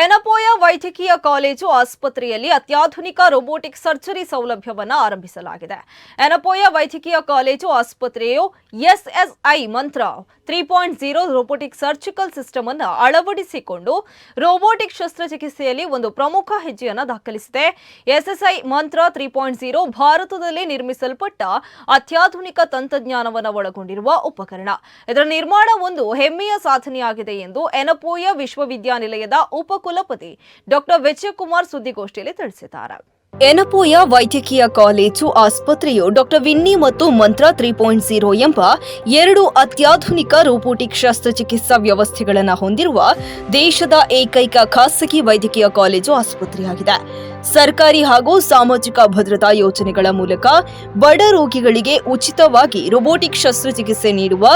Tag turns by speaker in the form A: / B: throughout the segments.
A: ಎನಪೋಯ ವೈದ್ಯಕೀಯ ಕಾಲೇಜು ಆಸ್ಪತ್ರೆಯಲ್ಲಿ ಅತ್ಯಾಧುನಿಕ ರೋಬೋಟಿಕ್ ಸರ್ಜರಿ ಸೌಲಭ್ಯವನ್ನು ಆರಂಭಿಸಲಾಗಿದೆ. ಎನಪೋಯ ವೈದ್ಯಕೀಯ college ಆಸ್ಪತ್ರೆಯು SSI Mantra three point zero robotic surgical system ಅನ್ನು ಅಳವಡಿಸಿಕೊಂಡು ರೋಬೋಟಿಕ್ ಶಸ್ತ್ರಚಿಕಿತ್ಸೆಯಲ್ಲಿ ಒಂದು ಪ್ರಮುಖ ಹೆಜ್ಜೆಯನ್ನು ದಾಖಲಿಸಿದೆ. ಎಸ್ಎಸ್ಐ ಮಂತ್ರ ತ್ರೀ ಪಾಯಿಂಟ್ ಜೀರೋ ಭಾರತದಲ್ಲಿ ನಿರ್ಮಿಸಲ್ಪಟ್ಟ ಅತ್ಯಾಧುನಿಕ ತಂತ್ರಜ್ಞಾನವನ್ನು ಒಳಗೊಂಡಿರುವ ಉಪಕರಣ. ಇದರ ನಿರ್ಮಾಣ ಒಂದು ಹೆಮ್ಮೆಯ ಸಾಧನೆಯಾಗಿದೆ ಎಂದು ಎನಪೋಯ ವಿಶ್ವವಿದ್ಯಾನಿಲಯದ ಉಪಕುಲಪತಿ ಡಾಕ್ಟರ್ ವಿಜಯಕುಮಾರ್ ಸುದ್ದಿಗೋಷ್ಠಿಯಲ್ಲಿ ತಿಳಿಸಿದ್ದಾರೆ ಎನಪೋಯ ವೈದ್ಯಕೀಯ ಕಾಲೇಜು ಆಸ್ಪತ್ರೆಯು ಡಾಕ್ಟರ್ ವಿನ್ನಿ ಮತ್ತು ಮಂತ್ರ ತ್ರೀ ಪಾಯಿಂಟ್ ಜೀರೋ ಎಂಬ ಎರಡು ಅತ್ಯಾಧುನಿಕ ರೋಬೋಟಿಕ್ ಶಸ್ತ್ರಚಿಕಿತ್ಸಾ ವ್ಯವಸ್ಥೆಗಳನ್ನು ಹೊಂದಿರುವ ದೇಶದ ಏಕೈಕ ಖಾಸಗಿ ವೈದ್ಯಕೀಯ ಕಾಲೇಜು ಆಸ್ಪತ್ರೆಯಾಗಿದೆ. ಸರ್ಕಾರಿ ಹಾಗೂ ಸಾಮಾಜಿಕ ಭದ್ರತಾ ಯೋಜನೆಗಳ ಮೂಲಕ ಬಡ ರೋಗಿಗಳಿಗೆ ಉಚಿತವಾಗಿ ರೋಬೋಟಿಕ್ ಶಸ್ತ್ರಚಿಕಿತ್ಸೆ ನೀಡುವ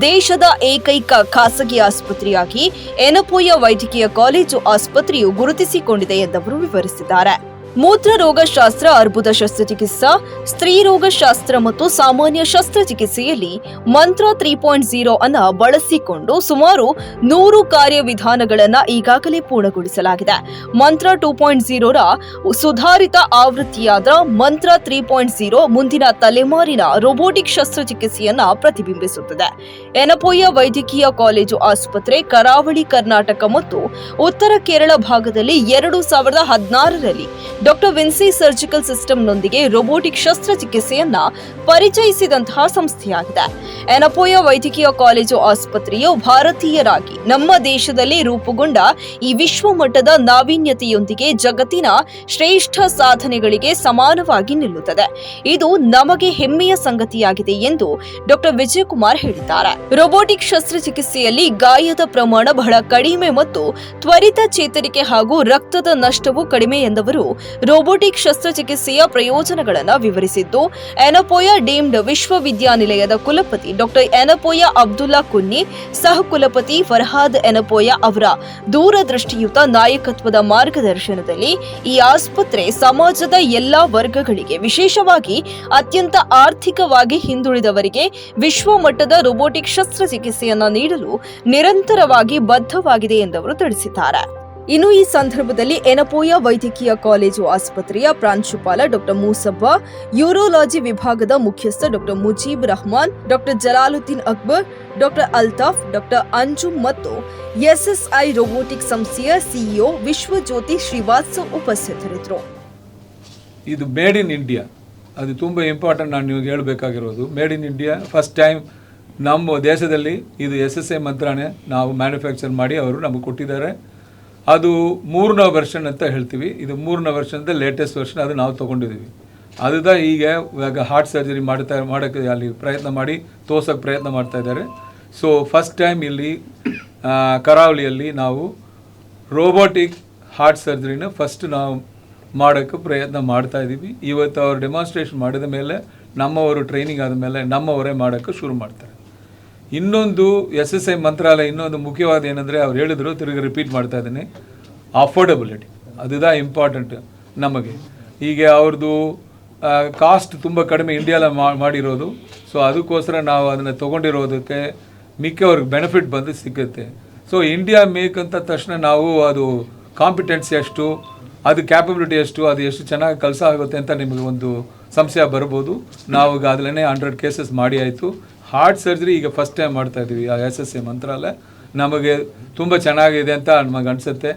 A: ದೇಶದ ಏಕೈಕ ಖಾಸಗಿ ಆಸ್ಪತ್ರೆಯಾಗಿ ಎನಪೋಯ ವೈದ್ಯಕೀಯ ಕಾಲೇಜು ಆಸ್ಪತ್ರೆಯು ಗುರುತಿಸಿಕೊಂಡಿದೆ ಎಂದವರು ವಿವರಿಸಿದ್ದಾರೆ. ಮೂತ್ರರೋಗಶಾಸ್ತ್ರ ಅರ್ಬುದ ಶಸ್ತ್ರಚಿಕಿತ್ಸಾ ಸ್ತ್ರೀ ರೋಗಶಾಸ್ತ್ರ ಮತ್ತು ಸಾಮಾನ್ಯ ಶಸ್ತ್ರಚಿಕಿತ್ಸೆಯಲ್ಲಿ ಮಂತ್ರ ತ್ರೀ ಪಾಯಿಂಟ್ ಜೀರೋ ಅನ್ನ ಬಳಸಿಕೊಂಡು ಸುಮಾರು ನೂರು ಕಾರ್ಯವಿಧಾನಗಳನ್ನು ಈಗಾಗಲೇ ಪೂರ್ಣಗೊಳಿಸಲಾಗಿದೆ. ಮಂತ್ರ ಟೂ ಪಾಯಿಂಟ್ ಜೀರೋರ ಸುಧಾರಿತ ಆವೃತ್ತಿಯಾದ ಮಂತ್ರ ತ್ರೀ ಪಾಯಿಂಟ್ ಜೀರೋ ಮುಂದಿನ ತಲೆಮಾರಿನ ರೋಬೋಟಿಕ್ ಶಸ್ತ್ರಚಿಕಿತ್ಸೆಯನ್ನ ಪ್ರತಿಬಿಂಬಿಸುತ್ತದೆ. ಎನಪೋಯ ವೈದ್ಯಕೀಯ ಕಾಲೇಜು ಆಸ್ಪತ್ರೆ, ಕರಾವಳಿ ಕರ್ನಾಟಕ ಮತ್ತು ಉತ್ತರ ಕೇರಳ ಭಾಗದಲ್ಲಿ ಎರಡು ಸಾವಿರದ ಹದಿನಾರರಲ್ಲಿ ಡಾಕ್ಟರ್ ವಿನ್ಸಿ ಸರ್ಜಿಕಲ್ ಸಿಸ್ಟಮ್ನೊಂದಿಗೆ ರೋಬೋಟಿಕ್ ಶಸ್ತ್ರಚಿಕಿತ್ಸೆಯನ್ನ ಪರಿಚಯಿಸಿದಂತಹ ಸಂಸ್ಥೆಯಾಗಿದೆ. ಎನಪೋಯ ವೈದ್ಯಕೀಯ ಕಾಲೇಜು ಆಸ್ಪತ್ರೆಯು ಭಾರತೀಯರಾಗಿ ನಮ್ಮ ದೇಶದಲ್ಲಿ ರೂಪುಗೊಂಡ ಈ ವಿಶ್ವಮಟ್ಟದ ನಾವೀನ್ಯತೆಯೊಂದಿಗೆ ಜಗತ್ತಿನ ಶ್ರೇಷ್ಠ ಸಾಧನೆಗಳಿಗೆ ಸಮಾನವಾಗಿ ನಿಲ್ಲುತ್ತದೆ. ಇದು ನಮಗೆ ಹೆಮ್ಮೆಯ ಸಂಗತಿಯಾಗಿದೆ ಎಂದು ಡಾಕ್ಟರ್ ವಿಜಯಕುಮಾರ್ ಹೇಳಿದ್ದಾರೆ. ರೋಬೋಟಿಕ್ ಶಸ್ತ್ರಚಿಕಿತ್ಸೆಯಲ್ಲಿ ಗಾಯದ ಪ್ರಮಾಣ ಬಹಳ ಕಡಿಮೆ ಮತ್ತು ತ್ವರಿತ ಚೇತರಿಕೆ ಹಾಗೂ ರಕ್ತದ ನಷ್ಟವು ಕಡಿಮೆ ಎಂದವರು ರೋಬೋಟಿಕ್ ಶಸ್ತ್ರಚಿಕಿತ್ಸೆಯ ಪ್ರಯೋಜನಗಳನ್ನು ವಿವರಿಸಿದ್ದು ಎನಪೋಯ ಡೀಮ್ಡ್ ವಿಶ್ವವಿದ್ಯಾನಿಲಯದ ಕುಲಪತಿ ಡಾಕ್ಟರ್ ಎನಪೋಯ ಅಬ್ದುಲ್ಲಾ ಕುನ್ನಿ ಸಹ ಕುಲಪತಿ ಫರ್ಹಾದ್ ಎನಪೋಯ ಅವರ ದೂರದೃಷ್ಟಿಯುತ ನಾಯಕತ್ವದ ಮಾರ್ಗದರ್ಶನದಲ್ಲಿ ಈ ಆಸ್ಪತ್ರೆ ಸಮಾಜದ ಎಲ್ಲಾ ವರ್ಗಗಳಿಗೆ ವಿಶೇಷವಾಗಿ ಅತ್ಯಂತ ಆರ್ಥಿಕವಾಗಿ ಹಿಂದುಳಿದವರಿಗೆ ವಿಶ್ವಮಟ್ಟದ ರೋಬೋಟಿಕ್ ಶಸ್ತ್ರಚಿಕಿತ್ಸೆಯನ್ನು ನೀಡಲು ನಿರಂತರವಾಗಿ ಬದ್ಧವಾಗಿದೆ ಎಂದವರು ತಿಳಿಸಿದ್ದಾರೆ. ಇನ್ನು ಈ ಸಂದರ್ಭದಲ್ಲಿ ಎನಪೋಯ ವೈದ್ಯಕೀಯ ಕಾಲೇಜು ಆಸ್ಪತ್ರೆಯ ಪ್ರಾಂಶುಪಾಲ ಡಾಕ್ಟರ್ ಮೂಸಬ್ಬ ಯೂರೋಲಾಜಿ ವಿಭಾಗದ ಮುಖ್ಯಸ್ಥ doctor Mujeeb Rahman, doctor Jalaluddin Akbar, doctor Altaf, doctor Anjum ಮತ್ತು ಎಸ್ಎಸ್ಐ ರೋಬೋಟಿಕ್ ಸಂಸ್ಥೆಯ ಸಿಇಒ ವಿಶ್ವಜ್ಯೋತಿ ಶ್ರೀವಾತ್ಸವ್ ಉಪಸ್ಥಿತರಿದ್ದರು.
B: ಇದು ಮೇಡ್ ಇನ್ ಇಂಡಿಯಾ. ಅದು ತುಂಬ ಇಂಪಾರ್ಟೆಂಟ್ ನಾನು ನಿಮಗೆ ಹೇಳಬೇಕಾಗಿರೋದು. Made in India, first time ನಮ್ಮ ದೇಶದಲ್ಲಿ ಇದು ಎಸ್ ಎಸ್ ಐ ಮಂತ್ರಾನೇ ನಾವು ಮ್ಯಾನುಫ್ಯಾಕ್ಚರ್ ಮಾಡಿ ಅವರು ನಮಗೆ ಕೊಟ್ಟಿದ್ದಾರೆ. ಅದು ಮೂರನೇ ವರ್ಷನ್ ಅಂತ ಹೇಳ್ತೀವಿ. ಇದು ಮೂರನೇ ವರ್ಷನ್ದ ಲೇಟೆಸ್ಟ್ ವರ್ಷನ್ ಅದು ನಾವು ತೊಗೊಂಡಿದ್ದೀವಿ. ಅದುದ ಈಗ ಇವಾಗ ಹಾರ್ಟ್ ಸರ್ಜರಿ ಮಾಡ್ತಾ, ಮಾಡೋಕ್ಕೆ ಅಲ್ಲಿ ಪ್ರಯತ್ನ ಮಾಡಿ ತೋರ್ಸೋಕ್ಕೆ ಪ್ರಯತ್ನ ಮಾಡ್ತಾ ಇದ್ದಾರೆ. ಸೊ ಫಸ್ಟ್ ಟೈಮ್ ಇಲ್ಲಿ ಕರಾವಳಿಯಲ್ಲಿ ನಾವು ರೋಬೋಟಿಕ್ ಹಾರ್ಟ್ ಸರ್ಜರಿನ ಫಸ್ಟ್ ನಾವು ಮಾಡೋಕ್ಕೆ ಪ್ರಯತ್ನ ಮಾಡ್ತಾ ಇದ್ದೀವಿ. ಇವತ್ತು ಅವರು ಡೆಮಾನ್ಸ್ಟ್ರೇಷನ್ ಮಾಡಿದ ಮೇಲೆ, ನಮ್ಮವರು ಟ್ರೈನಿಂಗ್ ಆದ ಮೇಲೆ ನಮ್ಮವರೇ ಮಾಡೋಕ್ಕೆ ಶುರು ಮಾಡ್ತಾರೆ. ಇನ್ನೊಂದು ಎಸ್ ಎಸ್ ಐ ಮಂತ್ರಾಲಯ, ಇನ್ನೊಂದು ಮುಖ್ಯವಾದ ಏನಂದರೆ ಅವ್ರು ಹೇಳಿದ್ರು, ತಿರುಗಿ ರಿಪೀಟ್ ಮಾಡ್ತಾ ಇದ್ದೀನಿ. ಅಫೋರ್ಡಬಿಲಿಟಿ ಅದುದ ಇಂಪಾರ್ಟೆಂಟ್ ನಮಗೆ. ಹೀಗೆ ಅವ್ರದ್ದು ಕಾಸ್ಟ್ ತುಂಬ ಕಡಿಮೆ ಇಂಡಿಯಾಲ ಮಾಡಿರೋದು. ಸೊ ಅದಕ್ಕೋಸ್ಕರ ನಾವು ಅದನ್ನು ತೊಗೊಂಡಿರೋದಕ್ಕೆ ಮಿಕ್ಕವ್ರಿಗೆ ಬೆನಿಫಿಟ್ ಬಂದು ಸಿಗುತ್ತೆ ಸೊ ಇಂಡಿಯಾ ಮೇಕ್ ಅಂತ ತಕ್ಷಣ ನಾವು ಅದು ಕಾಂಪಿಟೆನ್ಸಿ ಎಷ್ಟು ಅದು ಕ್ಯಾಪಬಿಲಿಟಿ ಎಷ್ಟು ಅದು ಎಷ್ಟು ಚೆನ್ನಾಗಿ ಕೆಲಸ ಆಗುತ್ತೆ ಅಂತ ನಿಮಗೆ ಒಂದು ಸಂಶಯ ಬರ್ಬೋದು ನಾವು ಈಗ ಅದರಲ್ಲೇ ಹಂಡ್ರೆಡ್ ಕೇಸಸ್ ಮಾಡಿ ಆಯಿತು. ಹಾರ್ಟ್ ಸರ್ಜರಿ ಈಗ ಫಸ್ಟ್ ಟೈಮ್ ಮಾಡ್ತಾ ಇದ್ದೀವಿ ಆ ಎಸ್ ಎಸ್ ಎ ಮಂತ್ರಾಲಯ. ನಮಗೆ ತುಂಬ ಚೆನ್ನಾಗಿದೆ ಅಂತ ನಮಗೆ ಅನಿಸುತ್ತೆ.